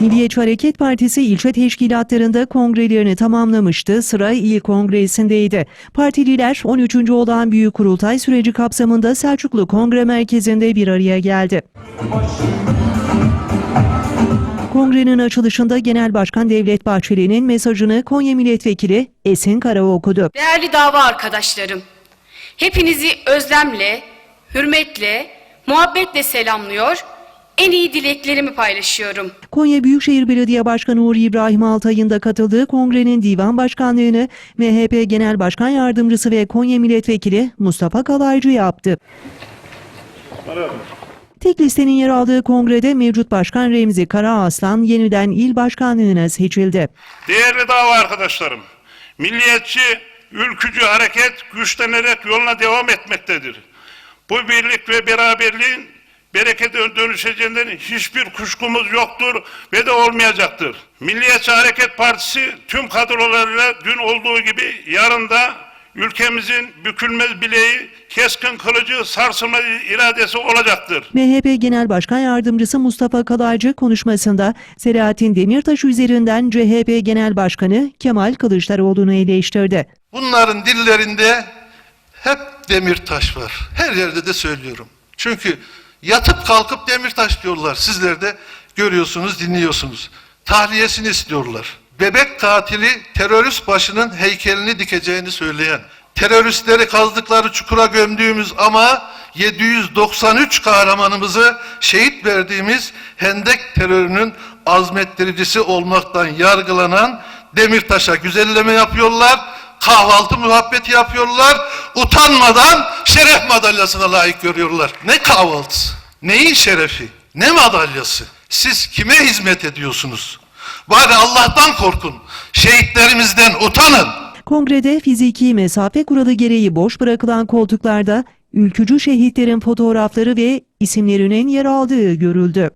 Milliyetçi Hareket Partisi ilçe teşkilatlarında kongrelerini tamamlamıştı. Sıra il kongresindeydi. Partililer 13. olan büyük kurultay süreci kapsamında Selçuklu Kongre Merkezi'nde bir araya geldi. Kongrenin açılışında Genel Başkan Devlet Bahçeli'nin mesajını Konya Milletvekili Esin Kara okudu. Değerli dava arkadaşlarım, hepinizi özlemle, hürmetle, muhabbetle selamlıyor, en iyi dileklerimi paylaşıyorum. Konya Büyükşehir Belediye Başkanı Uğur İbrahim Altay'ın da katıldığı kongrenin divan başkanlığını MHP Genel Başkan Yardımcısı ve Konya Milletvekili Mustafa Kalaycı yaptı. Tek listenin yer aldığı kongrede mevcut başkan Remzi Karaaslan yeniden il başkanlığına seçildi. Değerli dava arkadaşlarım, milliyetçi, ülkücü hareket güçlenerek yoluna devam etmektedir. Bu birlik ve beraberliğin berekete dönüşeceğinden hiçbir kuşkumuz yoktur ve de olmayacaktır. Milliyetçi Hareket Partisi tüm kadrolarıyla dün olduğu gibi yarın da ülkemizin bükülmez bileği, keskin kılıcı, sarsılmaz iradesi olacaktır. MHP Genel Başkan Yardımcısı Mustafa Kalaycı konuşmasında Selahattin Demirtaş üzerinden CHP Genel Başkanı Kemal Kılıçdaroğlu'nu eleştirdi. Bunların dillerinde hep Demirtaş var. Her yerde de söylüyorum. Çünkü yatıp kalkıp Demirtaş diyorlar. Sizler de görüyorsunuz, dinliyorsunuz. Tahliyesini istiyorlar. Bebek katili terörist başının heykelini dikeceğini söyleyen, teröristleri kazdıkları çukura gömdüğümüz ama 793 kahramanımızı şehit verdiğimiz Hendek terörünün azmettiricisi olmaktan yargılanan Demirtaş'a güzelleme yapıyorlar kahvaltı muhabbeti yapıyorlar. Utanmadan şeref madalyasına layık görüyorlar. Ne kahvaltısı? Neyin şerefi? Ne madalyası? Siz kime hizmet ediyorsunuz? Bari Allah'tan korkun. Şehitlerimizden utanın. Kongrede fiziki mesafe kuralı gereği boş bırakılan koltuklarda ülkücü şehitlerin fotoğrafları ve isimlerinin yer aldığı görüldü.